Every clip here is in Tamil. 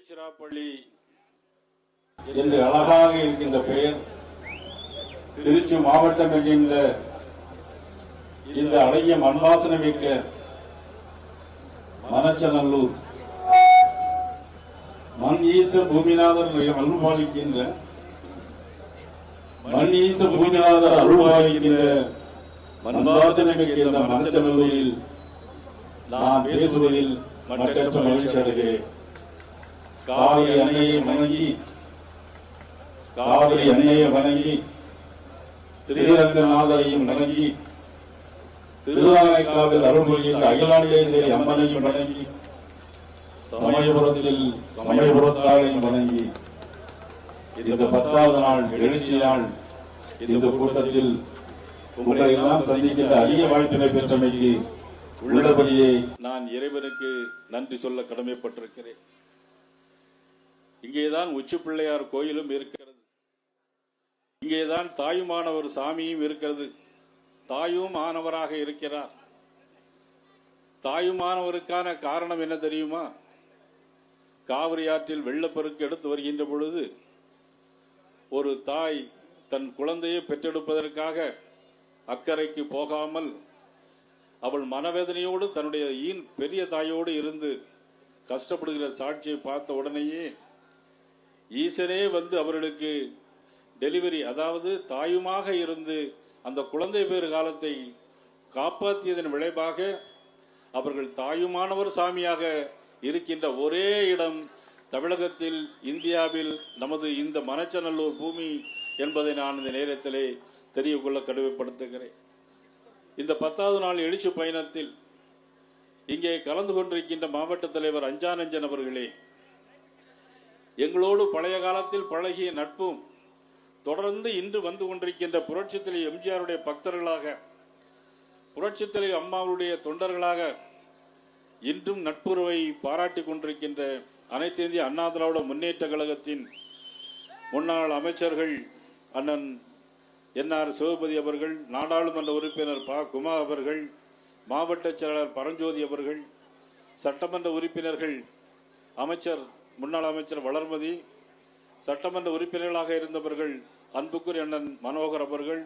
திருச்சிராப்பள்ளி என்று அழகாக இருக்கின்ற பெயர் திருச்சி மாவட்டம் என்கின்ற இந்த அழகிய மண்வாசனை மிக்க மனச்சநல்லூர் மண் ஈச பூமிநாதர் அருள்பாலிக்கின்ற மண் ஈச பூமிநாதர் அருள்பாலிக்கின்ற மண்வாசனை மிக்க இந்த மனச்சநல்லூரில் நான் பேசுவதில் மற்றற்ற மகிழ்ச்சி அடைகிறேன். காவிரி அன்னையை வணங்கி. காவிரி அன்னையை வணங்கி. ஸ்ரீரங்கநாதரையும் வணங்கி. திருவானைக்காவில் அருள்மொழியில் அகிலாண்டேஸ்வரி அம்மனையும் வணங்கி. சமயபுரத்தில் சமயபுரத்தாரையும் வணங்கி. இந்த பத்தாவது நாள் எழுச்சி நாள். இந்த கூட்டத்தில் உங்களை எல்லாம் சந்திக்கின்ற அரிய வாழ்த்தினை பெற்றமைக்கு உள்ளபடியே நான் இறைவனுக்கு நன்றி சொல்ல கடமைப்பட்டிருக்கிறேன். இங்கேதான் உச்சி பிள்ளையார் கோயிலும் இருக்கிறது. இங்கேதான் தாயுமானவர் சாமியும் இருக்கிறது. தாயும் ஆனவராக இருக்கிறார். தாயுமானவருக்கான காரணம் என்ன தெரியுமா? காவிரி ஆற்றில் வெள்ளப்பெருக்கு எடுத்து வருகின்ற பொழுது ஒரு தாய் தன் குழந்தையை பெற்றெடுப்பதற்காக அக்கறைக்கு போகாமல் அவள் மனவேதனையோடு தன்னுடைய ஈன் பெரிய தாயோடு இருந்து கஷ்டப்படுகிற சாட்சியை பார்த்த உடனேயே ஈசனே வந்து அவர்களுக்கு டெலிவரி அதாவது தாயுமாக இருந்து அந்த குழந்தை பேறு காலத்தை காப்பாற்றியதன் விளைவாக அவர்கள் தாயுமானவர் சாமியாக இருக்கின்ற ஒரே இடம் தமிழகத்தில் இந்தியாவில் நமது இந்த மனச்சநல்லூர் பூமி என்பதை நான் இந்த நேரத்திலே தெரியக்கொள்ள கடுமைப்படுத்துகிறேன். இந்த பத்தாவது நாள் எழுச்சி பயணத்தில் இங்கே கலந்து கொண்டிருக்கின்ற மாவட்ட தலைவர் அஞ்சானஞ்சன் அவர்களே எங்களோடு பழைய காலத்தில் பழகிய நட்பும் தொடர்ந்து இன்று வந்து கொண்டிருக்கின்ற புரட்சித்தலை எம்ஜிஆருடைய பக்தர்களாக புரட்சித்தலை அம்மாவுடைய தொண்டர்களாக இன்றும் நட்புறவை பாராட்டி கொண்டிருக்கின்ற அனைத்து இந்திய அண்ணா திராவிட முன்னேற்ற கழகத்தின் முன்னாள் அமைச்சர்கள் அண்ணன் என்ஆர் சிவபதி அவர்கள் நாடாளுமன்ற உறுப்பினர் ப. குமா அவர்கள் மாவட்ட செயலாளர் பரஞ்சோதி அவர்கள் சட்டமன்ற உறுப்பினர்கள் அமைச்சர் முன்னாள் அமைச்சர் வளர்மதி சட்டமன்ற உறுப்பினர்களாக இருந்தவர்கள் அன்புக்குரிய அண்ணன் மனோகர் அவர்கள்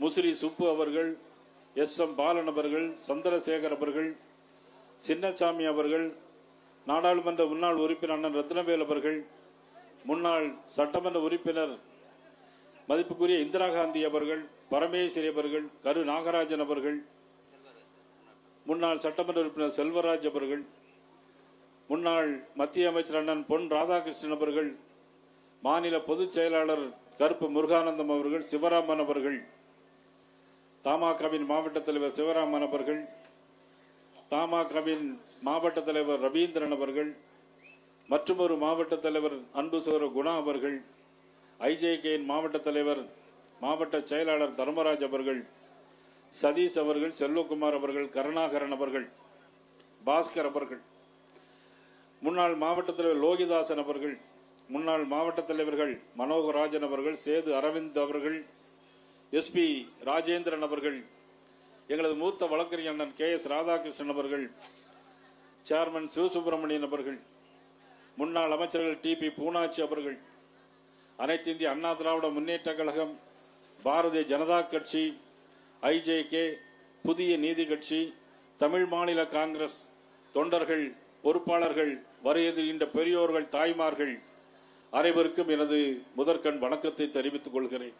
முசிறி சுப்பு அவர்கள் எஸ் எம் பாலன் அவர்கள் சந்திரசேகர் அவர்கள் சின்னசாமி அவர்கள் நாடாளுமன்ற முன்னாள் உறுப்பினர் அண்ணன் ரத்னவேல் அவர்கள் முன்னாள் சட்டமன்ற உறுப்பினர் மதிப்புக்குரிய இந்திரா காந்தி அவர்கள் பரமேஸ்வரி அவர்கள் கரு நாகராஜன் அவர்கள் முன்னாள் சட்டமன்ற உறுப்பினர் செல்வராஜ் அவர்கள் முன்னாள் மத்திய அமைச்சர் அண்ணன் பொன் ராதாகிருஷ்ணன் அவர்கள் மாநில பொதுச் செயலாளர் கருப்பு முருகானந்தம் அவர்கள் சிவராமன் அவர்கள் தமாகவின் மாவட்ட தலைவர் சிவராமன் அவர்கள் தமாகவின் மாவட்ட தலைவர் ரவீந்திரன் அவர்கள் மற்றும் ஒரு மாவட்ட தலைவர் அன்பு சோர குணா அவர்கள் ஐஜேகேயின் மாவட்ட தலைவர் மாவட்ட செயலாளர் தர்மராஜ் அவர்கள் சதீஷ் அவர்கள் செல்வகுமார் அவர்கள் கருணாகரன் அவர்கள் பாஸ்கர் அவர்கள். முன்னாள் மாவட்ட தலைவர் லோகிதாசன் அவர்கள் முன்னாள் மாவட்ட தலைவர்கள் மனோகராஜன் அவர்கள் சேது அரவிந்த் அவர்கள் எஸ்பி ராஜேந்திரன் அவர்கள் எங்களது மூத்த வழக்கறிஞர் அண்ணன் கே எஸ் ராதாகிருஷ்ணன் அவர்கள் சேர்மன் சிவசுப்பிரமணியன் அவர்கள் முன்னாள் அமைச்சர்கள் டி பி பூனாச்சி அவர்கள் அனைத்து இந்திய அண்ணா திராவிட முன்னேற்ற கழகம் பாரதிய ஜனதா கட்சி ஐஜேகே புதிய நீதி கட்சி தமிழ் மாநில காங்கிரஸ் தொண்டர்கள் பொறுப்பாளர்கள் வருகின்ற பெரியோர்கள் தாய்மார்கள் அனைவருக்கும் எனது முதற்கண் வணக்கத்தை தெரிவித்துக் கொள்கிறேன்.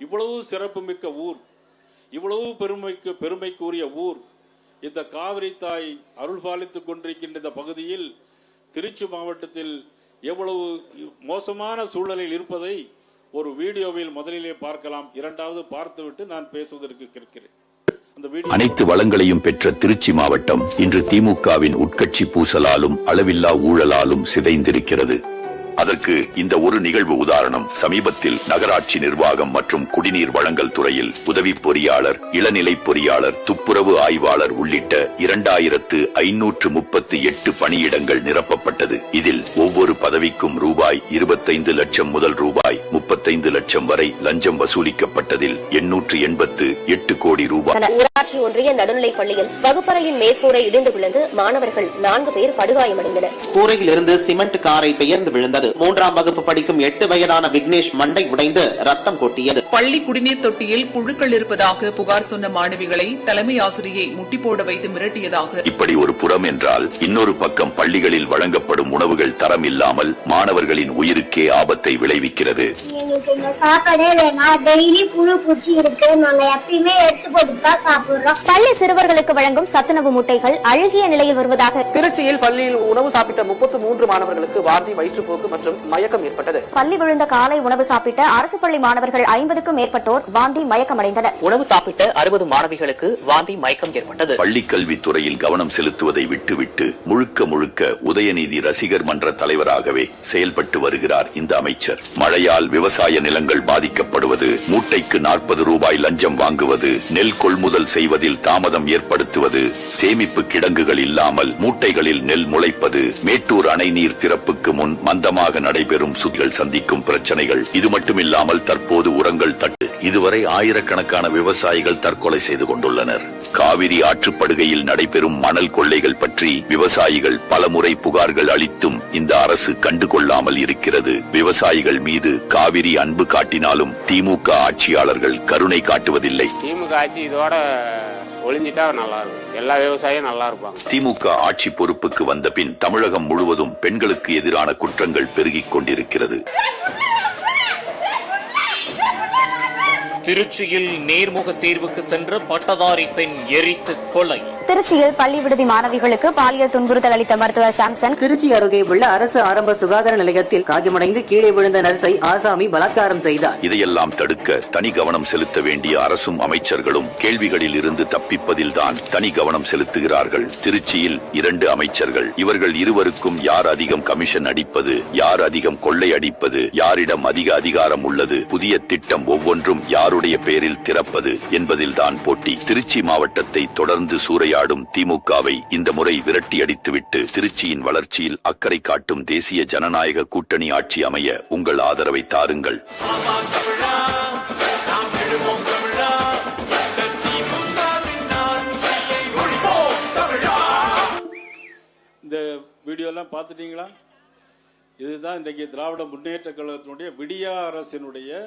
இவ்வளவு சிறப்புமிக்க ஊர் இவ்வளவு பெருமைக்கு பெருமைக்குரிய ஊர் இந்த காவிரி தாய் அருள் பாலித்துக் கொண்டிருக்கின்ற இந்த பகுதியில் திருச்சி மாவட்டத்தில் எவ்வளவு மோசமான சூழலில் இருப்பதை ஒரு வீடியோவில் முதலிலே பார்க்கலாம் இரண்டாவது பார்த்துவிட்டு நான் பேசுவதற்கு கேட்கிறேன் அனைத்து வளங்களையும் பெற்ற திருச்சி மாவட்டம் இன்று திமுகவின் உட்கட்சி பூசலாலும் அளவில்லா ஊழலாலும் சிதைந்திருக்கிறது. அதற்கு இந்த ஒரு நிகழ்வு உதாரணம் சமீபத்தில் நகராட்சி நிர்வாகம் மற்றும் குடிநீர் வழங்கல் துறையில் உதவி பொறியாளர் இளநிலை பொறியாளர் துப்புரவு ஆய்வாளர் உள்ளிட்ட இரண்டாயிரத்து ஐநூற்று முப்பத்தி எட்டு பணியிடங்கள் நிரப்பப்பட்டது. இதில் ஒவ்வொரு பதவிக்கும் ரூபாய் இருபத்தைந்து லட்சம் முதல் ரூபாய் முப்பத்தைந்து லட்சம் வரை லஞ்சம் வசூலிக்கப்பட்டதில் எண்ணூற்று எண்பத்து எட்டு கோடி ரூபாய். ஊராட்சி ஒன்றிய நடுநிலைப் பள்ளியில் வகுப்பறையின் மேற்கூரை இடிந்து விழுந்து மாணவர்கள் நான்கு பேர் படுகாயமடைந்தனர். கூரையிலிருந்து சிமெண்ட் காரை பெயர்ந்து விழுந்தது. மூன்றாம் வகுப்பு படிக்கும் எட்டு வயதான விக்னேஷ் மண்டை உடைந்து ரத்தம் கொட்டியது. பள்ளி குடிநீர் தொட்டியில் புழுக்கள் இருப்பதாக புகார் சொன்ன மாணவிகளை தலைமை ஆசிரியை முட்டி போட வைத்து மிரட்டியதாக. இப்படி ஒரு புறம் என்றால் இன்னொரு பக்கம் பள்ளிகளில் வழங்கப்படும் உணவுகள் தரம் இல்லாமல் மாணவர்களின் உயிருக்கே ஆபத்தை விளைவிக்கிறது. எங்களுக்கு இந்த சாப்பாடே வேணாம். டெய்லி புழு பூச்சி இருக்கு. நாங்க எப்பயுமே எடுத்து போட்டு தான் சாப்பிடுறோம் பள்ளி சிறுவர்களுக்கு வழங்கும் சத்துணவு முட்டைகள் அழுகிய நிலையில் வருவதாக திருச்சியில் பள்ளியில் உணவு சாப்பிட்ட முப்பத்து மூன்று மாணவர்களுக்கு வாந்தி வயிற்றுப்போக்கு மற்றும் மயக்கம் ஏற்பட்டது. பள்ளி விழுந்த காலை உணவு சாப்பிட்ட அரசு பள்ளி மாணவர்கள் ஐம்பதுக்கும் மேற்பட்டோர் வாந்தி மயக்கமடைந்தனர். உணவு சாப்பிட்ட அறுபது மாணவிகளுக்கு வாந்தி மயக்கம் ஏற்பட்டது. பள்ளிக் கல்வித்துறையில் கவனம் செலுத்துவதை விட்டுவிட்டு முழுக்க முழுக்க உதயநிதி ரசிகர் மன்ற தலைவராகவே செயல்பட்டு வருகிறார் இந்த அமைச்சர். மழையால் விவசாய நிலங்கள் பாதிக்கப்படுவது மூட்டைக்கு நாற்பது ரூபாய் லஞ்சம் வாங்குவது நெல் கொள்முதல் செய்வதில் தாமதம் ஏற்படுத்துவது சேமிப்பு கிடங்குகள் இல்லாமல் மூட்டைகளில் நெல் முளைப்பது மேட்டூர் அணை நீர் திறப்புக்கு முன் மந்தமாக நடைபெறும் சுத்திகள் சந்திக்கும் பிரச்சனைகள். இது மட்டுமில்லாமல் தற்போது உரங்கள் தட்டு. இதுவரை ஆயிரக்கணக்கான விவசாயிகள் தற்கொலை செய்து கொண்டுள்ளனர். காவிரி ஆற்றுப்படுகையில் நடைபெறும் மணல் கொள்ளைகள் பற்றி விவசாயிகள் பலமுறை புகார்கள் அளித்தும் இந்த அரசு கண்டுகொள்ளாமல் இருக்கிறது. விவசாயிகள் மீது காவிரி அன்பு காட்டினாலும் திமுக ஆட்சியாளர்கள் கருணை காட்டுவதில்லை. திமுக ஆட்சி இதோட ஒளிஞ்சிட்டா நல்லா இருக்கும். எல்லா விவசாயியும் நல்லா இருப்பாங்க. திமுக ஆட்சி பொறுப்புக்கு வந்த பின் தமிழகம் முழுவதும் பெண்களுக்கு எதிரான குற்றங்கள் பெருகிக் கொண்டிருக்கிறது. திருச்சியில் நேர்முக தேர்வுக்கு சென்ற பட்டதாரி பெண் எரித்து கொலை. திருச்சியில் பள்ளி விடுதி மாணவிகளுக்கு பாலியல் துன்புறுத்தல் அளித்த மருத்துவர் சாம்சன். திருச்சி அருகே உள்ள அரசு ஆரம்ப சுகாதார நிலையத்தில் காயமடைந்து கீழே விழுந்த நர்ஸை ஆசாமி பலாத்காரம் செய்தார். இதையெல்லாம் தடுக்க தனி கவனம் செலுத்த வேண்டிய அரசும் அமைச்சர்களும் கேள்விகளில் இருந்து தப்பிப்பதில்தான் தனி கவனம் செலுத்துகிறார்கள். திருச்சியில் இரண்டு அமைச்சர்கள். இவர்கள் இருவருக்கும் யார் அதிகம் கமிஷன் அடிப்பது யார் அதிகம் கொள்ளை அடிப்பது யாரிடம் அதிக அதிகாரம் உள்ளது புதிய திட்டம் ஒவ்வொன்றும் யாருடைய பேரில் திறப்பது என்பதில்தான் போட்டி. திருச்சி மாவட்டத்தை தொடர்ந்து போராடும் திமுகவை இந்த முறை விரட்டி அடித்துவிட்டு திருச்சியின் வளர்ச்சியில் அக்கறை காட்டும் தேசிய ஜனநாயக கூட்டணி ஆட்சி அமைய உங்கள் ஆதரவை தாருங்கள். இந்த வீடியோலாம் பார்த்துட்டீங்களா? இதுதான் இன்றைக்கு திராவிட முன்னேற்ற கழகத்தினுடைய விடியா அரசினுடைய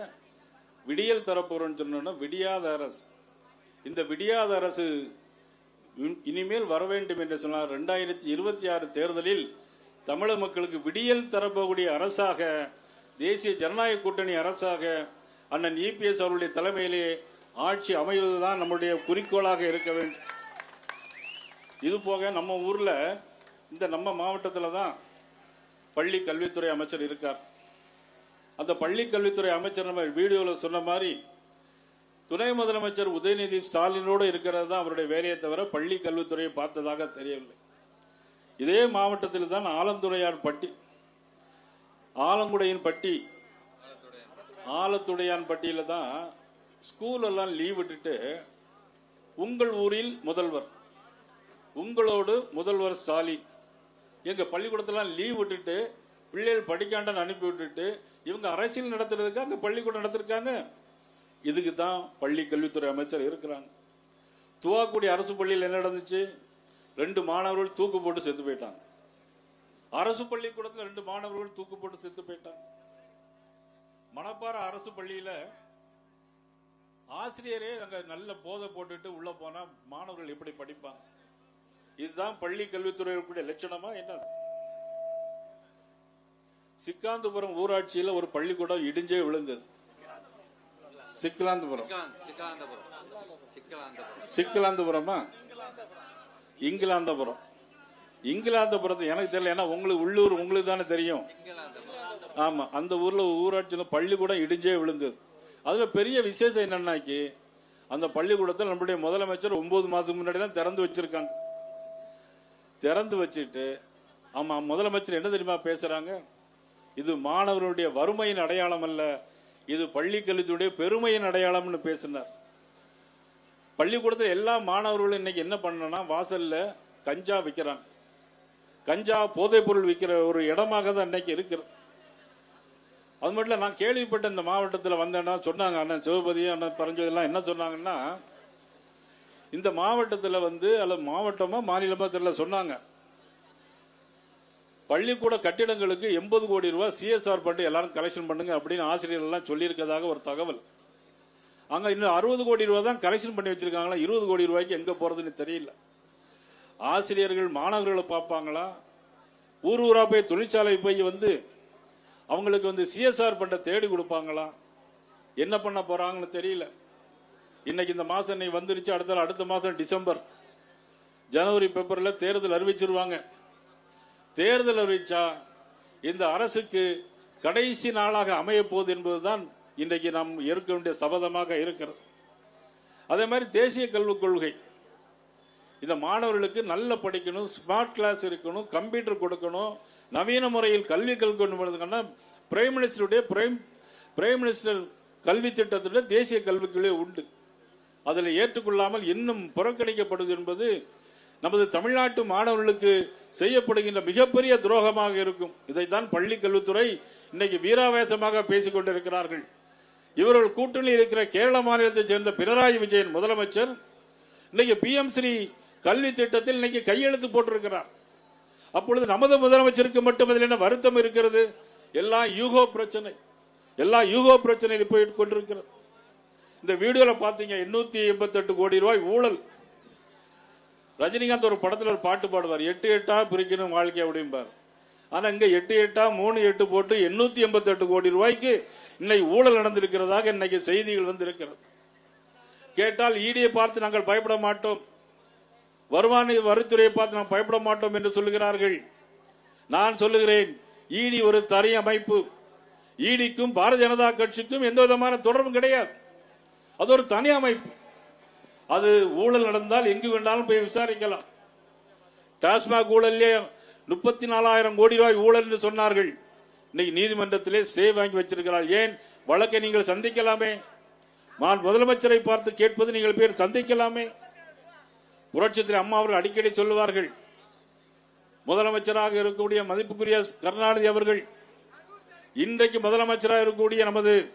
விடியல் தரப்போறோம்னு சொன்னோம்னா விடியாத அரசு. இந்த விடியாத அரசு இனிமேல் வர வேண்டும் என்று சொன்னார். ரெண்டாயிரத்தி இருபத்தி ஆறு தேர்தலில் தமிழக மக்களுக்கு விடியல் தரப்போகக்கூடிய அரசாக தேசிய ஜனநாயக கூட்டணி அரசாக அண்ணன் இபிஎஸ் அவருடைய தலைமையிலே ஆட்சி அமைவதுதான் நம்முடைய குறிக்கோளாக இருக்க வேண்டும். இது போக நம்ம ஊர்ல இந்த நம்ம மாவட்டத்தில் தான் பள்ளி கல்வித்துறை அமைச்சர் இருக்கார். அந்த பள்ளி கல்வித்துறை அமைச்சர் நம்ம வீடியோவில் சொன்ன மாதிரி துணை முதலமைச்சர் உதயநிதி ஸ்டாலினோடு இருக்கிறது தான் அவருடைய வேலையை தவிர பள்ளி கல்வித்துறையை பார்த்ததாக தெரியவில்லை. இதே மாவட்டத்தில் தான் ஆலந்துறையான் பட்டி ஆலங்குடையின் பட்டி ஆலத்துடையான் பட்டியில தான் ஸ்கூல் எல்லாம் லீவ் விட்டுட்டு உங்கள் ஊரில் முதல்வர் உங்களோடு முதல்வர் ஸ்டாலின். எங்க பள்ளிக்கூடத்தெல்லாம் லீவ் விட்டுட்டு பிள்ளைகள் படிக்காண்டன்னு அனுப்பி விட்டுட்டு இவங்க அரசியல் நடத்துறதுக்கு அங்க பள்ளிக்கூடம் நடத்திருக்காங்க. இதுக்கு தான் பள்ளி கல்வித்துறை அமைச்சர் இருக்கிறாங்க. துவாக்குடி அரசு பள்ளியில் என்ன நடந்துச்சு? ரெண்டு மாணவர்கள் தூக்கு போட்டு செத்து போயிட்டாங்க. அரசு பள்ளிக்கூடத்தில் ரெண்டு மாணவர்கள் தூக்கு போட்டு செத்து போயிட்டாங்க. மணப்பாறை அரசு பள்ளியில ஆசிரியரே அங்க நல்ல போதை போட்டுட்டு உள்ள போனா மாணவர்கள் எப்படி படிப்பாங்க? இதுதான் பள்ளி கல்வித்துறை இருக்கக்கூடிய லட்சணமா என்ன சிக்காந்துபுரம் ஊராட்சியில ஒரு பள்ளிக்கூடம் இடிஞ்சே விழுந்தது. சிக்கலாந்தபுரம் சிக்கலாந்தபுரமா இங்கிலாந்தபுரம். இங்கிலாந்தபுரத்தை எனக்கு தெரியல ஏன்னா உங்களுக்கு உள்ளூர் உங்களுக்கு தானே தெரியும். ஆமா அந்த ஊர்ல ஊராட்சியில பள்ளிக்கூடம் இடிஞ்சே விழுந்தது. அதுல பெரிய விசேஷம் என்னன்னாக்கி அந்த பள்ளிக்கூடத்தில் நம்முடைய முதலமைச்சர் ஒன்பது மாசத்துக்கு முன்னாடி தான் திறந்து வச்சிருக்காங்க. திறந்து வச்சுட்டு ஆமா முதலமைச்சர் என்ன தெரியுமா பேசுறாங்க? இது மாணவர்களுடைய வறுமையின் அடையாளம் அல்ல. இது பள்ளி கல்வித்துடைய பெருமையின் அடையாளம்னு பேசினார். பள்ளிக்கூடத்தில் எல்லா மாணவர்களும் இன்னைக்கு என்ன பண்ணனா வாசல்ல கஞ்சா விற்கிறாங்க கஞ்சா போதைப்பொருள் விற்கிற ஒரு இடமாக தான் இன்னைக்கு இருக்கிறது. அது மட்டும் நான் கேள்விப்பட்ட இந்த மாவட்டத்தில் வந்தேன்னா சொன்னாங்க அண்ணன் சிவபதி அண்ணன் பரஞ்சதெல்லாம் என்ன சொன்னாங்கன்னா இந்த மாவட்டத்தில் வந்து அல்லது மாவட்டமாக மாநிலமா தெரியல சொன்னாங்க. பள்ளிக்கூட கட்டிடங்களுக்கு எண்பது கோடி ரூபாய் சிஎஸ்ஆர் பண்ணி எல்லாரும் கலெக்ஷன் பண்ணுங்க அப்படின்னு ஆசிரியர்கள் எல்லாம் சொல்லியிருக்கதாக ஒரு தகவல். அங்க இன்னும் அறுபது கோடி ரூபாய் தான் கலெக்ஷன் பண்ணி வச்சிருக்காங்களா? இருபது கோடி ரூபாய்க்கு எங்க போறதுன்னு தெரியல. ஆசிரியர்கள் மாணவர்களை பார்ப்பாங்களா? ஊர் ஊரா போய் தொழிற்சாலை போய் வந்து அவங்களுக்கு வந்து சிஎஸ்ஆர் பண்ண தேடி கொடுப்பாங்களா? என்ன பண்ண போறாங்கன்னு தெரியல. இன்னைக்கு இந்த மாதம் இன்னைக்கு வந்துருச்சு அடுத்த அடுத்த மாதம் டிசம்பர். ஜனவரி பேப்பரில் தேர்தல் அறிவிச்சிருவாங்க. தேர்தல் அறிவிச்சா இந்த அரசுக்கு கடைசி நாளாக அமையப்போகுது என்பதுதான் இன்றைக்கு நாம் ஏற்க வேண்டிய சபதமாக இருக்கிறது. அதே மாதிரி தேசிய கல்விக் கொள்கை. இந்த மாணவர்களுக்கு நல்ல படிக்கணும் ஸ்மார்ட் கிளாஸ் இருக்கணும் கம்ப்யூட்டர் கொடுக்கணும் நவீன முறையில் கல்வி கல்வி பிரைம் மினிஸ்டருடைய பிரைம் பிரைம் மினிஸ்டர் கல்வி திட்டத்துடைய தேசிய கல்விக்குள்ளே உண்டு. அதில் ஏற்றுக்கொள்ளாமல் இன்னும் புறக்கணிக்கப்படுது என்பது நமது தமிழ்நாட்டு மாணவர்களுக்கு செய்யப்படுகின்ற மிகப்பெரிய துரோகமாக இருக்கும். இதைத்தான் பள்ளி கல்வித்துறை இன்னைக்கு வீராவேசமாக பேசிக் கொண்டிருக்கிறார்கள். இவர்கள் கூட்டணியில் இருக்கிற கேரள மாநிலத்தைச் சேர்ந்த பினராயி விஜயன் முதலமைச்சர் இன்னைக்கு பிஎம் ஸ்ரீ கல்வி திட்டத்தில் இன்னைக்கு கையெழுத்து போட்டிருக்கிறார். அப்பொழுது நமது முதலமைச்சருக்கு மட்டும் அதில் என்ன வருத்தம் இருக்கிறது? எல்லாம் யூகோ பிரச்சனை எல்லாம் யூகோ பிரச்சனையில் போயிட்டு கொண்டிருக்கிறது. இந்த வீடியோல பாத்தீங்க எண்ணூத்தி எண்பத்தி எட்டு கோடி ரூபாய் ஊழல். ரஜினிகாந்த் ஒரு படத்துல ஒரு பாட்டு பாடுவார் எட்டு எட்டா பிரிக்கணும் வாழ்க்கை அப்படிம்பார். ஆனா இங்க எட்டு எட்டா மூணு எட்டு போட்டு எண்ணூத்தி எண்பத்தி எட்டு கோடி ரூபாய்க்கு இன்னைக்கு ஊழல் நடந்திருக்கிறதாக இன்னைக்கு செய்திகள் வந்திருக்கிறது. கேட்டால் ஈடியை பார்த்து நாங்கள் பயப்பட மாட்டோம். வருமான வரித்துறையை பார்த்து நாம் பயப்பட மாட்டோம் என்று சொல்லுகிறார்கள். நான் சொல்லுகிறேன் ஈடி ஒரு தனி அமைப்பு. ஈடிக்கும் பாரதிய ஜனதா கட்சிக்கும் எந்த விதமான தொடர்பும் கிடையாது. அது ஒரு தனி அமைப்பு. அது ஊழல் நடந்தால் எங்கு வேண்டாலும் போய் விசாரிக்கலாம். டாஸ்மாக் ஊழல்லே முப்பத்தி நாலாயிரம் கோடி ரூபாய் ஊழல் என்று சொன்னார்கள். இன்னைக்கு நீதிமன்றத்திலே ஸ்டே வாங்கி வச்சிருக்கிறார் ஏன்? வழக்கை நீங்கள் சந்திக்கலாமே? நான் முதலமைச்சரை பார்த்து கேட்பது நீங்கள் பேர் சந்திக்கலாமே? புரட்சித்திரை அம்மா அவர்கள் அடிக்கடி சொல்லுவார்கள். முதலமைச்சராக இருக்கக்கூடிய மதிப்புக்குரிய கருணாநிதி அவர்கள் இன்றைக்கு முதலமைச்சராக இருக்கக்கூடிய நமது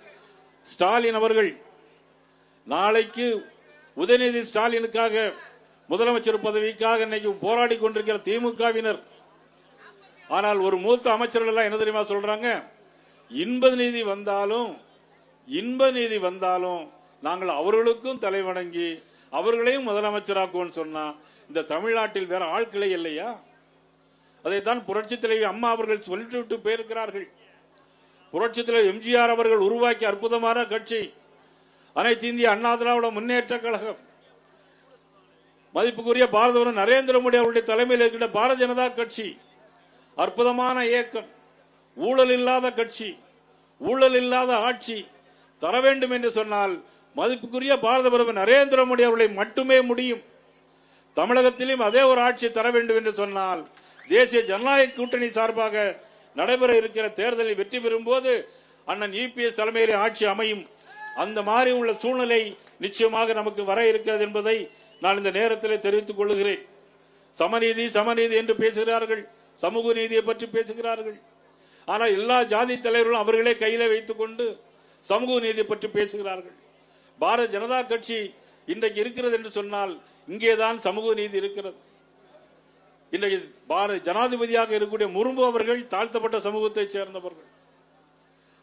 ஸ்டாலின் அவர்கள் நாளைக்கு உதயநிதி ஸ்டாலினுக்காக முதலமைச்சர் பதவிக்காக இன்னைக்கு போராடி கொண்டிருக்கிற திமுகவினர். ஆனால் ஒரு மூத்த அமைச்சர்கள் எல்லாம் என்ன தெரியுமா சொல்றாங்க? இன்ப நீதி வந்தாலும் இன்ப நீதி வந்தாலும் நாங்கள் அவர்களுக்கும் தலை வணங்கி அவர்களையும் முதலமைச்சராக்குவோம் சொன்னா இந்த தமிழ்நாட்டில் வேற ஆட்களே இல்லையா? அதைத்தான் புரட்சி தலைவி அம்மா அவர்கள் சொல்லிட்டு விட்டு போயிருக்கிறார்கள். புரட்சி தலைவர் எம்ஜிஆர் அவர்கள் உருவாக்கிய அற்புதமான கட்சி. அனைத்து இந்திய அண்ணா திராவிட முன்னேற்ற கழகம். மதிப்புக்குரிய பாரதவர் நரேந்திர மோடி அவருடைய தலைமையில் இருக்கின்ற பாரதிய ஜனதா கட்சி அற்புதமான இயக்கம் ஊழல் இல்லாத கட்சி ஊழல் இல்லாத ஆட்சி தர வேண்டும் என்று சொன்னால் மதிப்புக்குரிய பாரத பிரதமர் நரேந்திர மோடி அவர்களை மட்டுமே முடியும். தமிழகத்திலும் அதே ஒரு ஆட்சி தர வேண்டும் என்று சொன்னால் தேசிய ஜனநாயக கூட்டணி சார்பாக நடைபெற இருக்கிற தேர்தலில் வெற்றி பெறும் போது அண்ணன் இபிஎஸ் தலைமையிலே ஆட்சி அமையும். அந்த மாதிரி உள்ள சூழ்நிலை நிச்சயமாக நமக்கு வர இருக்கிறது என்பதை நான் இந்த நேரத்தில் தெரிவித்துக் கொள்கிறேன் சமநீதி சமநீதி என்று பேசுகிறார்கள். சமூக நீதியை பற்றி பேசுகிறார்கள். ஆனால் எல்லா ஜாதி தலைவர்களும் அவர்களே கையில வைத்துக் கொண்டு சமூக நீதியை பற்றி பேசுகிறார்கள். பாரதிய ஜனதா கட்சி இன்றைக்கு இருக்கிறது என்று சொன்னால் இங்கேதான் சமூக நீதி இருக்கிறது. இன்றைக்கு பாரத ஜனாதிபதியாக இருக்கக்கூடிய முரும்பு அவர்கள் தாழ்த்தப்பட்ட சமூகத்தைச் சேர்ந்தவர்கள்.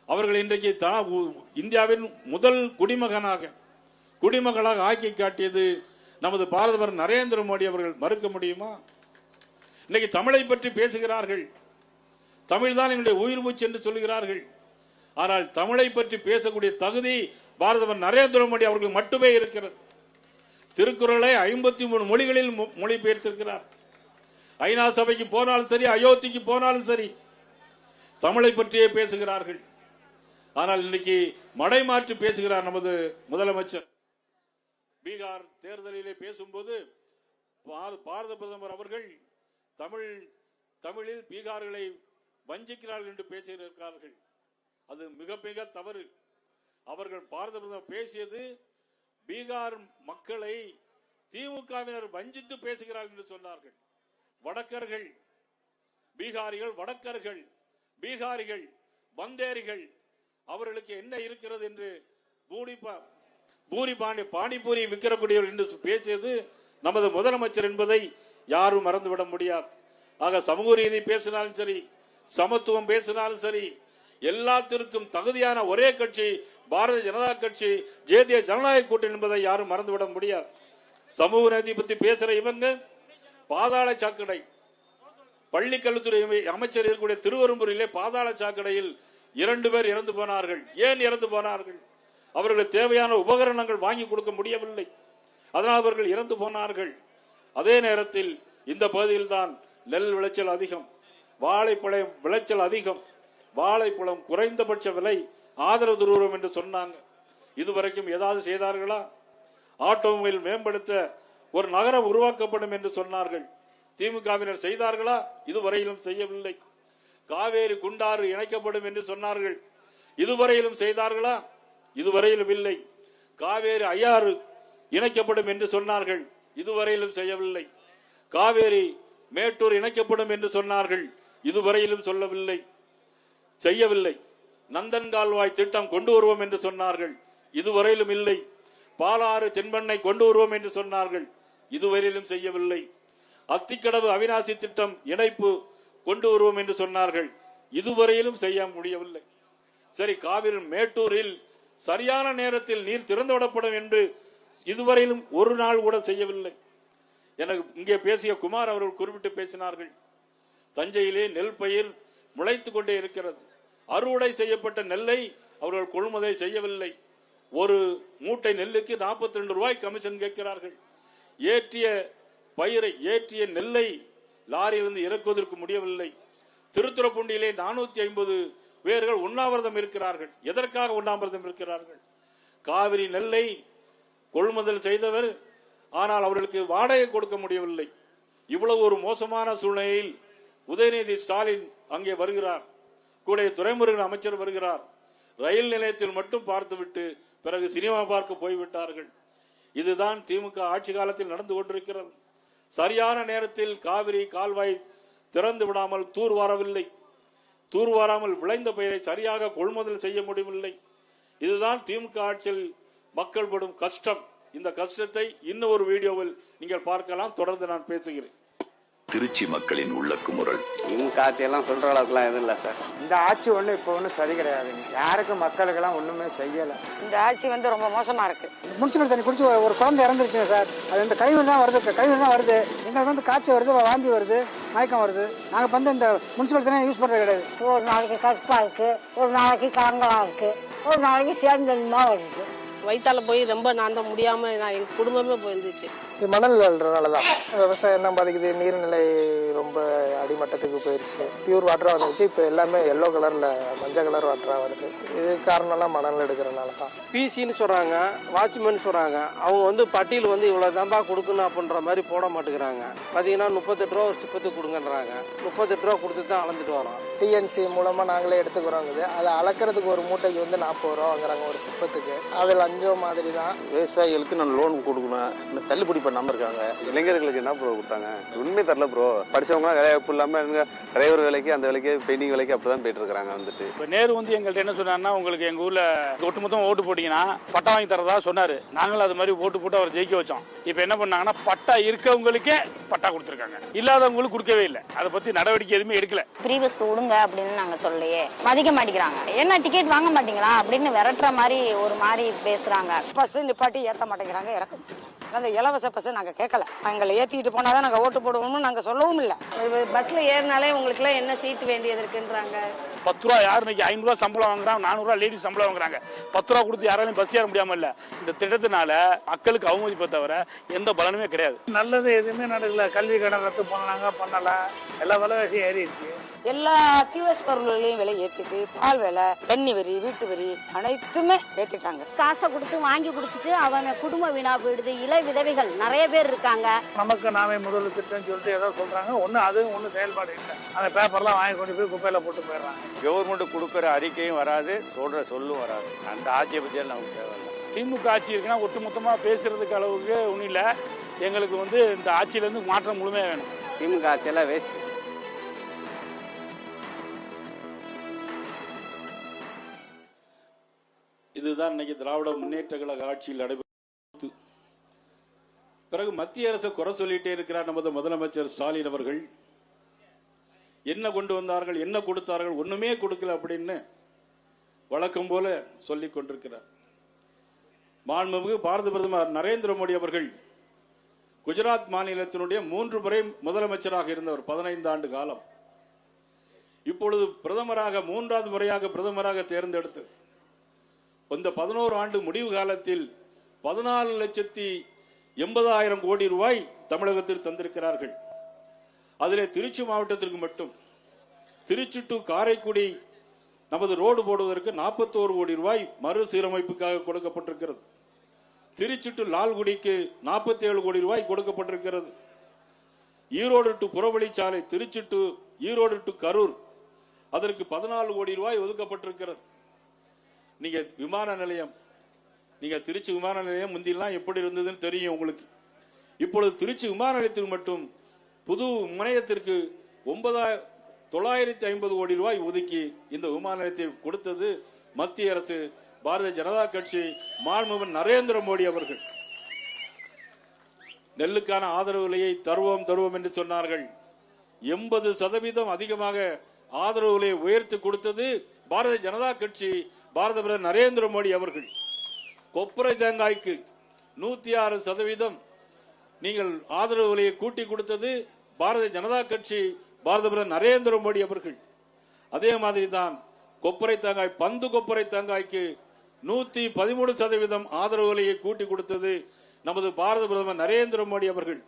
அவர்கள் இன்றைக்கு தா- இந்தியாவின் முதல் குடிமகனாக குடிமகளாக ஆக்கி காட்டியது நமது பாரதவர் நரேந்திர மோடி அவர்கள். மறுக்க முடியுமா? இன்னைக்கு தமிழை பற்றி பேசுகிறார்கள். தமிழ்தான் எங்களுடைய உயிர் மூச்சு என்று சொல்கிறார்கள் ஆனால் தமிழை பற்றி பேசக்கூடிய தகுதி பாரதவர் நரேந்திர மோடி அவர்கள் மட்டுமே இருக்கிறது. திருக்குறளை ஐம்பத்தி மூணு மொழிகளில் மொ- மொழிபெயர்த்திருக்கிறார். ஐநா சபைக்கு போனாலும் சரி அயோத்திக்கு போனாலும் சரி தமிழை பற்றியே பேசுகிறார்கள். ஆனால் இன்னைக்கு மடை மாற்றி பேசுகிறார் நமது முதலமைச்சர். பீகார் தேர்தலிலே பேசும்போது பாரத பிரதமர் அவர்கள் தமிழ் தமிழில் பீகார்களை வஞ்சிக்கிறார்கள் என்று பேசியிருக்கிறார்கள். அது மிக மிக தவறு. அவர்கள் பாரத பிரதமர் பேசியது பீகார் மக்களை திமுகவினர் வஞ்சித்து பேசுகிறார்கள் என்று சொன்னார்கள். வடக்கர்கள் பீகாரிகள் வடக்கர்கள் பீகாரிகள் வந்தேரிகள் அவர்களுக்கு என்ன இருக்கிறது என்று பூனிபா பா- பூரி பாணி பானிபூரி விற்கிறக்கூடியவர் என்று பேசியது நமது முதலமைச்சர் என்பதை யாரும் மறந்துவிட முடியாது. ஆக சமூக நீதி பேசினாலும் சரி சமத்துவம் பேசினாலும் சரி எல்லாத்திற்கும் தகுதியான ஒரே கட்சி பாரதிய ஜனதா கட்சி தேசிய ஜனநாயக கூட்டணி என்பதை யாரும் மறந்துவிட முடியாது. சமூக நீதி பத்தி பேசுற இவங்க பாதாள சாக்கடை. பள்ளி கல்வித்துறை அமைச்சர் இருக்கக்கூடிய திருவரும்பூரிலே பாதாள சாக்கடையில் இரண்டு பேர் இறந்து போனார்கள். ஏன் இறந்து போனார்கள்? அவர்களுக்கு தேவையான உபகரணங்கள் வாங்கி கொடுக்க முடியவில்லை. அதனால் அவர்கள் இறந்து போனார்கள். அதே நேரத்தில் இந்த பகுதியில் தான் நெல் விளைச்சல் அதிகம் வாழைப்பழம் விளைச்சல் அதிகம் வாழைப்பழம் குறைந்தபட்ச விலை ஆதரவு துருவம் என்று சொன்னாங்க. இதுவரைக்கும் ஏதாவது செய்தார்களா? ஆட்டோமொபைல் மேம்படுத்த ஒரு நகரம் உருவாக்கப்படும் என்று சொன்னார்கள். திமுகவினர் செய்தார்களா? இதுவரையிலும் செய்யவில்லை. காவேரி குண்டாறு இணைக்கப்படும் என்று சொன்னார்கள். இதுவரையிலும் செய்தார்களா? இதுவரையிலும் இல்லை. காவேரி ஐயாறு இணைக்கப்படும் என்று சொன்னார்கள். இதுவரையிலும் செய்யவில்லை. காவேரி மேட்டூர் இணைக்கப்படும் என்று சொன்னார்கள். இதுவரையிலும் சொல்லவில்லை. செய்யவில்லை. நந்தன் கால்வாய் திட்டம் கொண்டு வருவோம் என்று சொன்னார்கள். இதுவரையிலும் இல்லை. பாலாறு தென்பண்ணை கொண்டு வருவோம் என்று சொன்னார்கள். இதுவரையிலும் செய்யவில்லை. அத்திக்கடவு அவிநாசி திட்டம் இணைப்பு கொண்டு வருவோம் என்று சொன்னார்கள். இதுவரையிலும் செய்ய முடியவில்லை. சரி காவிரி மேட்டூரில் சரியான நேரத்தில் நீர் திறந்துவிடப்படும் என்று இதுவரையிலும் ஒரு நாள் கூட செய்யவில்லை. எனக்கு இங்கே பேசிய குமார் அவர்கள் குறிப்பிட்டு பேசினார்கள். தஞ்சையிலே நெல் பயிர் முளைத்துக் கொண்டே இருக்கிறது. அறுவடை செய்யப்பட்ட நெல்லை அவர்கள் கொள்முதல் செய்யவில்லை. ஒரு மூட்டை நெல்லுக்கு 42 ரெண்டு ரூபாய் கமிஷன் கேட்கிறார்கள். ஏற்றிய பயிரை ஏற்றிய நெல்லை லாரியிலிருந்து இறக்குவதற்கு முடியவில்லை. திருத்துறப்பூண்டியிலே நானூத்தி ஐம்பது பேர்கள் உண்ணாவிரதம் இருக்கிறார்கள். எதற்காக உண்ணாவிரதம் இருக்கிறார்கள்? காவிரி நெல்லை கொள்முதல் செய்தவர் ஆனால் அவர்களுக்கு வாடகை கொடுக்க முடியவில்லை. இவ்வளவு ஒரு மோசமான சூழ்நிலையில் உதயநிதி ஸ்டாலின் அங்கே வருகிறார். கூட துறைமுருகன் அமைச்சர் வருகிறார். ரயில் நிலையத்தில் மட்டும் பார்த்துவிட்டு பிறகு சினிமா பார்க்க போய்விட்டார்கள். இதுதான் திமுக ஆட்சி காலத்தில் நடந்து கொண்டிருக்கிறது. சரியான நேரத்தில் காவிரி கால்வாய் திறந்து விடாமல் தூர் தூர்வாராமல் தூர் விளைந்த பயிரை சரியாக கொள்முதல் செய்ய முடியவில்லை. இதுதான் திமுக ஆட்சியில் மக்கள் படும் கஷ்டம். இந்த கஷ்டத்தை இன்னும் ஒரு வீடியோவில் நீங்கள் பார்க்கலாம். தொடர்ந்து நான் பேசுகிறேன். திருச்சி மக்களின் உள்ள குமுறல். திமுக ஆட்சியெல்லாம் சொல்ற அளவுக்குலாம் எதுவும் இல்லை சார். இந்த ஆட்சி ஒன்றும் இப்போ ஒன்றும் சரி கிடையாதுங்க யாருக்கும் மக்களுக்கெல்லாம் ஒன்றுமே செய்யலை. இந்த ஆட்சி வந்து ரொம்ப மோசமா இருக்கு. முனிசிபல் தண்ணி குடிச்சு ஒரு- குழந்தை இறந்துருச்சுங்க சார். அது இந்த கழிவு தான் வருது. கழிவு தான் வருது. எங்களுக்கு வந்து காய்ச்சல் வருது வாந்தி வருது மயக்கம் வருது. நாங்கள் வந்து இந்த முனிசிபல் தண்ணி யூஸ் பண்ணுறது கிடையாது. ஒரு நாளைக்கு கற்பா இருக்கு. ஒரு நாளைக்கு கலங்கலா இருக்கு. ஒரு நாளைக்கு சேர்ந்தமா வருது. வயித்தால போய் ரொம்ப நான் தான் முடியாம நான் எங்க குடும்பமே போயிருந்துச்சு. இது மணல் தான் விவசாயம் தான் பாதிக்குது. நீர்நிலை ரொம்ப அடிமட்டத்துக்கு போயிருச்சு. பியூர் வாட்டராக வந்துச்சு இப்போ எல்லாமே எல்லோ கலரில் மஞ்சள் கலர் வாட்டராக வருது. இது காரணம்லாம் மணல் எடுக்கிறனால தான் பிசின்னு சொல்றாங்க. வாட்ச்மேன் சொல்றாங்க. அவங்க வந்து பட்டியல் வந்து இவ்வளவு தான்பா கொடுக்கணும் அப்படின்ற மாதிரி போட மாட்டேங்கிறாங்க. பாத்தீங்கன்னா முப்பத்தெட்டு ரூபா ஒரு சிப்பத்துக்கு கொடுங்கன்றாங்க. முப்பத்தெட்டு ரூபா கொடுத்து தான் அளந்துட்டு வரோம். டிஎன்சி மூலமாக நாங்களே எடுத்துக்கிறோங்குது அதை அளக்கிறதுக்கு ஒரு மூட்டைக்கு வந்து நாற்பது ரூபா வாங்குறாங்க ஒரு சிப்பத்துக்கு. அது லஞ்சம் மாதிரி தான் விவசாயிகளுக்கு நான் லோன் கொடுக்கணும். இந்த தள்ளுபடி பண்ணாம இருக்காங்க. இளைஞர்களுக்கு என்ன ப்ரோ கொடுத்தாங்க? உண்மை தரல ப்ரோ படிச்சவங்க வேலை வாய்ப்பு இல்லாம டிரைவர் வேலைக்கு அந்த வேலைக்கு பெயிண்டிங் வேலைக்கு அப்படிதான் போயிட்டு இருக்காங்க வந்துட்டு. இப்ப நேரு வந்து எங்கள்ட்ட என்ன சொன்னாருன்னா உங்களுக்கு எங்க ஊர்ல ஒட்டுமொத்தம் ஓட்டு போட்டீங்கன்னா பட்டா வாங்கி தரதா சொன்னாரு. நாங்களும் அது மாதிரி ஓட்டு போட்டு அவர் ஜெயிக்க வச்சோம். இப்ப என்ன பண்ணாங்கன்னா பட்டா இருக்கவங்களுக்கே பட்டா கொடுத்துருக்காங்க. இல்லாதவங்களுக்கு கொடுக்கவே இல்லை. அதை பத்தி நடவடிக்கை எதுவுமே எடுக்கல. ஃப்ரீ பஸ் விடுங்க அப்படின்னு நாங்க சொல்லலையே. மதிக்க மாட்டேங்கிறாங்க. என்ன டிக்கெட் வாங்க மாட்டீங்களா? அப்படின்னு விரட்டுற மாதிரி ஒரு மாதிரி பேசுறாங்க. பஸ் நிப்பாட்டி ஏத்த மாட்டேங்கிறாங்க இறக்க. அந்த இலவச பஸ் நாங்க கேட்கல எங்களை ஏத்திட்டு போனாதான் நாங்க ஓட்டு போடுவோம்னு நாங்க சொல்லவும் இல்ல. பஸ்ல ஏறினாலே உங்களுக்கு எல்லாம் என்ன சீட் வேண்டியது இருக்குன்றாங்க? பத்து ரூபா யார் இன்னைக்கு ஐநூறு ரூபா சம்பளம் வாங்குறாங்க நானூறு ரூபா லேடிஸ் சம்பளம் வாங்குறாங்க. பத்து ரூபா கொடுத்து யாராலையும் பஸ் ஏற முடியாம இல்ல. இந்த திட்டத்தினால மக்களுக்கு அவமதிப்பை தவிர எந்த பலனுமே கிடையாது. நல்லது எதுவுமே நடக்கல. கல்வி கடன் ரத்து பண்ணாங்க பண்ணல. எல்லா விலைவாசியும் ஏறிடுச்சு. எல்லா அத்தியாவசிய பொருள்களையும் விலை ஏத்திட்டு பால் விலை தண்ணி வரி வீட்டு வரி அனைத்துமே ஏத்திட்டாங்க. காசை கொடுத்து வாங்கி குடிச்சிட்டு அவன் குடும்ப வீணா போயிடுது. இள விதவைகள் நிறைய பேர் இருக்காங்க. நமக்கு நாமே முதல் திட்டம் சொல்லிட்டு ஏதோ சொல்றாங்க. ஒண்ணு அது ஒண்ணு செயல்பாடு இல்லை. அந்த பேப்பர்லாம் வாங்கி கொண்டு போய் குப்பையில போட்டு போயிடுறாங்க. கவர்மெண்ட் கொடுக்குற அறிக்கையும் வராது சொல்ற சொல்லும் வராது. அந்த ஆட்சியை பத்தி நமக்கு தேவையில்லை. திமுக ஆட்சி இருக்குன்னா ஒட்டுமொத்தமா பேசுறதுக்கு அளவுக்கு ஒன்றும் இல்லை. எங்களுக்கு வந்து இந்த ஆட்சியில இருந்து மாற்றம் முழுமையா வேணும். திமுக ஆட்சியெல்லாம் வேஸ்ட் இதுதான் இன்னைக்கு திராவிட முன்னேற்ற கழக ஆட்சியில் நடைபெற்று பிறகு மத்திய அரசு குறை சொல்லிட்டே இருக்கிறார் நமது முதலமைச்சர் ஸ்டாலின் அவர்கள். என்ன கொண்டு வந்தார்கள் என்ன கொடுத்தார்கள் ஒண்ணுமே கொடுக்கல அப்படின்னு வழக்கம் போல சொல்லிக் கொண்டிருக்கிறார். மாண்புமிகு பாரத பிரதமர் நரேந்திர மோடி அவர்கள் குஜராத் மாநிலத்தினுடைய மூன்று முறை முதலமைச்சராக இருந்தவர் பதினைந்து ஆண்டு காலம். இப்பொழுது பிரதமராக மூன்றாவது முறையாக பிரதமராக தேர்ந்தெடுத்து இந்த பதினோரு ஆண்டு முடிவு காலத்தில் பதினாலு லட்சத்தி எண்பதாயிரம் கோடி ரூபாய் தமிழகத்தில் தந்திருக்கிறார்கள். அதில் திருச்சி மாவட்டத்திற்கு மட்டும். திருச்சி டு காரைக்குடி நமது ரோடு போடுவதற்கு 41 கோடி ரூபாய் மறுசீரமைப்புக்காக கொடுக்கப்பட்டிருக்கிறது. திருச்சி டு லால்குடிக்கு 47 கோடி ரூபாய் கொடுக்கப்பட்டிருக்கிறது. ஈரோடு டு புறவழிச்சாலை திருச்சி டு ஈரோடு டு கரூர் அதற்கு பதினாலு கோடி ரூபாய் ஒதுக்கப்பட்டிருக்கிறது. நீங்க விமான நிலையம் நீங்க திருச்சி விமான நிலையம் முந்தியெல்லாம் எப்படி இருந்ததுன்னு தெரியும் உங்களுக்கு. இப்பொழுது திருச்சி விமான நிலையத்தில் மட்டும் புது முனையத்திற்கு ஒன்பதாயிரம் தொள்ளாயிரத்தி ஐம்பது கோடி ரூபாய் ஒதுக்கி இந்த விமான நிலையத்தை கொடுத்தது மத்திய அரசு பாரதிய ஜனதா கட்சி மாண்புமன் நரேந்திர மோடி அவர்கள். நெல்லுக்கான ஆதரவு விலையை தருவோம் தருவோம் என்று சொன்னார்கள். எண்பது சதவீதம் அதிகமாக ஆதரவு விலையை உயர்த்தி கொடுத்தது பாரதிய ஜனதா கட்சி பாரத பிரதமர் நரேந்திர மோடி அவர்கள் கொப்பரை தேங்காய்க்கு நூத்தி ஆறு சதவீதம் நீங்கள் ஆதரவு விலையை கூட்டி கொடுத்தது பாரதிய ஜனதா கட்சி பாரத பிரதமர் நரேந்திர மோடி அவர்கள். அதே மாதிரி தான் கொப்பரை தேங்காய் பந்து கொப்பரை தேங்காய்க்கு நூத்தி பதிமூணு சதவீதம் ஆதரவு விலையை கூட்டி கொடுத்தது நமது பாரத பிரதமர் நரேந்திர மோடி அவர்கள்.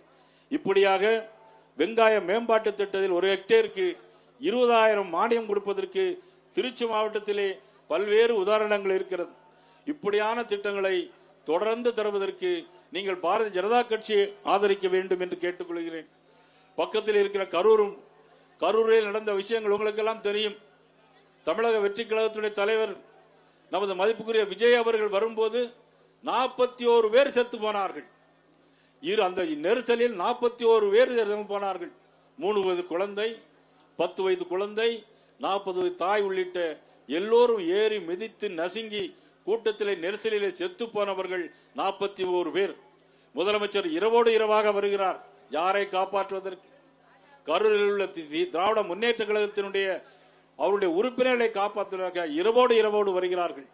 இப்படியாக வெங்காய மேம்பாட்டு திட்டத்தில் ஒரு ஹெக்டேருக்கு இருபதாயிரம் மானியம் கொடுப்பதற்கு திருச்சி மாவட்டத்திலே பல்வேறு உதாரணங்கள் இருக்கிறது. இப்படியான திட்டங்களை தொடர்ந்து தருவதற்கு நீங்கள் பாரதிய ஜனதா கட்சியை ஆதரிக்க வேண்டும் என்று கேட்டுக்கொள்கிறேன். பக்கத்தில் இருக்கிற கரூரும் கரூரில் நடந்த விஷயங்கள் உங்களுக்கெல்லாம் தெரியும். தமிழக வெற்றி கழகத்துடைய தலைவர் நமது மதிப்புக்குரிய விஜய் அவர்கள் வரும்போது நாற்பத்தி ஓரு பேர் செத்து போனார்கள். இரு அந்த நெரிசலில் நாற்பத்தி ஓரு பேர் இறந்து போனார்கள். மூணு வயது குழந்தை பத்து வயது குழந்தை நாற்பது வயது தாய் உள்ளிட்ட எல்லோரும் ஏறி மிதித்து நசுங்கி கூட்டத்திலே நெரிசலிலே செத்து போனவர்கள் நாற்பத்தி ஓரு பேர். முதலமைச்சர் இரவோடு இரவாக வருகிறார். யாரை காப்பாற்றுவதற்கு? கரூரில் உள்ள திராவிட முன்னேற்ற கழகத்தினுடைய அவருடைய உறுப்பினர்களை காப்பாற்றுவதற்காக இரவோடு இரவோடு வருகிறார்கள்.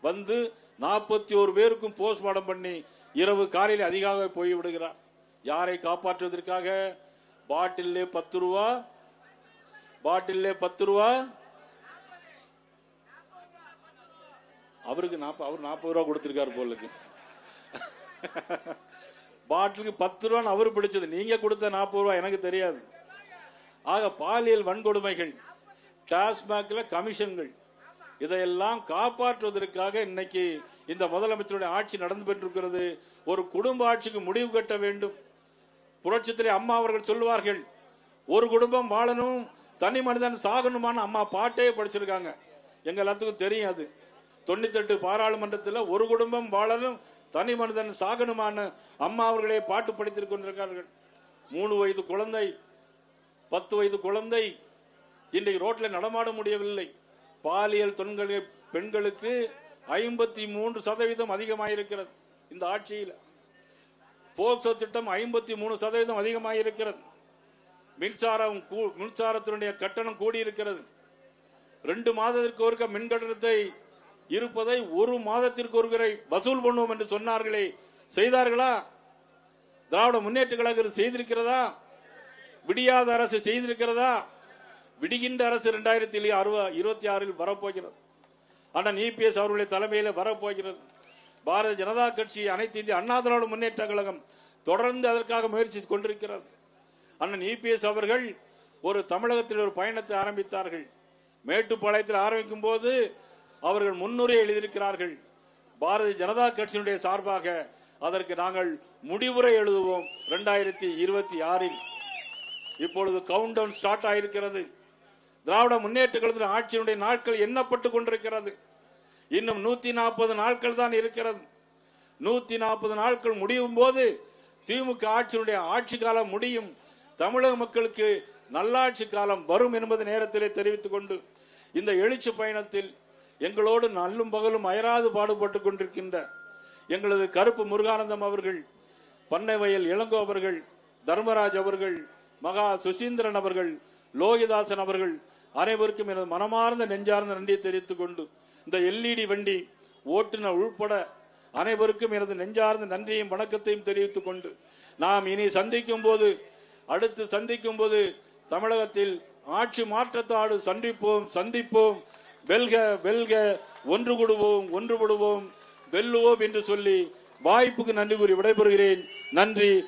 வந்து நாற்பத்தி ஒரு பேருக்கும் போஸ்ட்மார்டம் பண்ணி இரவு காலையில் அதிகமாக போய் விடுகிறார். யாரை காப்பாற்றுவதற்காக? பாட்டிலே பத்து ரூபா பாட்டிலே பத்து ரூபா அவருக்கு நாற்பது அவர் நாற்பது ரூபா கொடுத்துருக்காரு போலுக்கு. பாட்டிலுக்கு பத்து ரூபான்னு அவர் பிடிச்சது. நீங்க கொடுத்த நாற்பது ரூபா எனக்கு தெரியாது. ஆக பாலியல் வன்கொடுமைகள் டாஸ்மாக்ல கமிஷன்கள் இதையெல்லாம் காப்பாற்றுவதற்காக இன்னைக்கு இந்த முதலமைச்சருடைய ஆட்சி நடந்து பெற்றிருக்கிறது. ஒரு குடும்ப ஆட்சிக்கு முடிவு கட்ட வேண்டும். புரட்சித்திலே அம்மா அவர்கள் சொல்லுவார்கள் ஒரு குடும்பம் வாழணும் தனி மனிதன் சாகணுமான அம்மா பாட்டே படிச்சிருக்காங்க. எங்க எல்லாத்துக்கும் தெரியும் அது. தொண்ணூத்தெட்டு பாராளுமன்றத்தில் ஒரு குடும்பம் வாழணும் தனி மனிதன் சாகனுமான அம்மா அவர்களே பாட்டு படித்துக் கொண்டிருக்கிறார்கள் மூணு வயது குழந்தை பத்து வயது குழந்தை இன்றைக்கு ரோட்ல நடமாட முடியவில்லை. பாலியல் தொன்களை பெண்களுக்கு ஐம்பத்தி மூன்று சதவீதம் அதிகமாயிருக்கிறது இந்த ஆட்சியில். போக்சோ திட்டம் ஐம்பத்தி மூணு சதவீதம் அதிகமாயிருக்கிறது. மின்சாரம் கூ- மின்சாரத்தினுடைய கட்டணம் கூடியிருக்கிறது. ரெண்டு மாதத்திற்கு ஒருக்க மின்கட்டணத்தை இருப்பதை ஒரு மாதத்திற்கு ஒருவரை வசூல் பண்ணுவோம் என்று சொன்னார்களே. செய்தார்களா? திராவிட முன்னேற்ற கழகம் செய்திருக்கிறதா? விடியாத அரசு செய்திருக்கிறதா? விடுகின்ற அரசு இரண்டாயிரத்தி இருபத்தி ஆறில் வரப்போகிறது. ஆனால் இபிஎஸ் அவர்களுடைய தலைமையில் வரப்போகிறது. பாரதிய ஜனதா கட்சி அனைத்து இந்திய அண்ணா திராவிட முன்னேற்ற கழகம் தொடர்ந்து அதற்காக முயற்சி கொண்டிருக்கிறது. அண்ணன் இபிஎஸ் அவர்கள் ஒரு தமிழகத்தில் ஒரு பயணத்தை ஆரம்பித்தார்கள். மேட்டுப்பாளையத்தில் ஆரம்பிக்கும் போது அவர்கள் முன்னுரை எழுதியிருக்கிறார்கள். பாரதிய ஜனதா கட்சியினுடைய சார்பாக அதற்கு நாங்கள் முடிவுரை எழுதுவோம். இரண்டாயிரத்தி இருபத்தி ஆறில். இப்பொழுது கவுண்ட் டவுன் ஸ்டார்ட் ஆயிருக்கிறது. திராவிட முன்னேற்ற கழகத்தின் ஆட்சியினுடைய நாட்கள் எண்ணப்பட்டு கொண்டிருக்கிறது. இன்னும் நூத்தி நாற்பது நாட்கள் தான் இருக்கிறது. நூத்தி நாற்பது நாட்கள் முடியும் போது திமுக ஆட்சியினுடைய ஆட்சி காலம் முடியும். தமிழக மக்களுக்கு நல்லாட்சி காலம் வரும் என்பது நேரத்திலே தெரிவித்துக் கொண்டு இந்த எழுச்சி பயணத்தில் எங்களோடு நல்லும் பகலும் அயராது பாடுபட்டுக் கொண்டிருக்கின்ற எங்களது கருப்பு முருகானந்தம் அவர்கள் பண்ணை வயல் இளங்கோ அவர்கள் தர்மராஜ் அவர்கள் மகா சுசீந்திரன் அவர்கள் லோகிதாசன் அவர்கள் அனைவருக்கும் எனது மனமார்ந்த நெஞ்சார்ந்த நன்றியை தெரிவித்துக் கொண்டு இந்த எல்இடி வண்டி ஓட்டுநர் உள்பட அனைவருக்கும் எனது நெஞ்சார்ந்த நன்றியும் வணக்கத்தையும் தெரிவித்துக் கொண்டு நாம் இனி சந்திக்கும் போது அடுத்து சந்திக்கும் போது தமிழகத்தில் ஆட்சி மாற்றத்தாடு சந்திப்போம் சந்திப்போம். வெல்க வெல்க ஒன்று கூடுவோம் ஒன்றுபடுவோம் வெல்லுவோம் என்று சொல்லி வாய்ப்புக்கு நன்றி கூறி விடைபெறுகிறேன். நன்றி.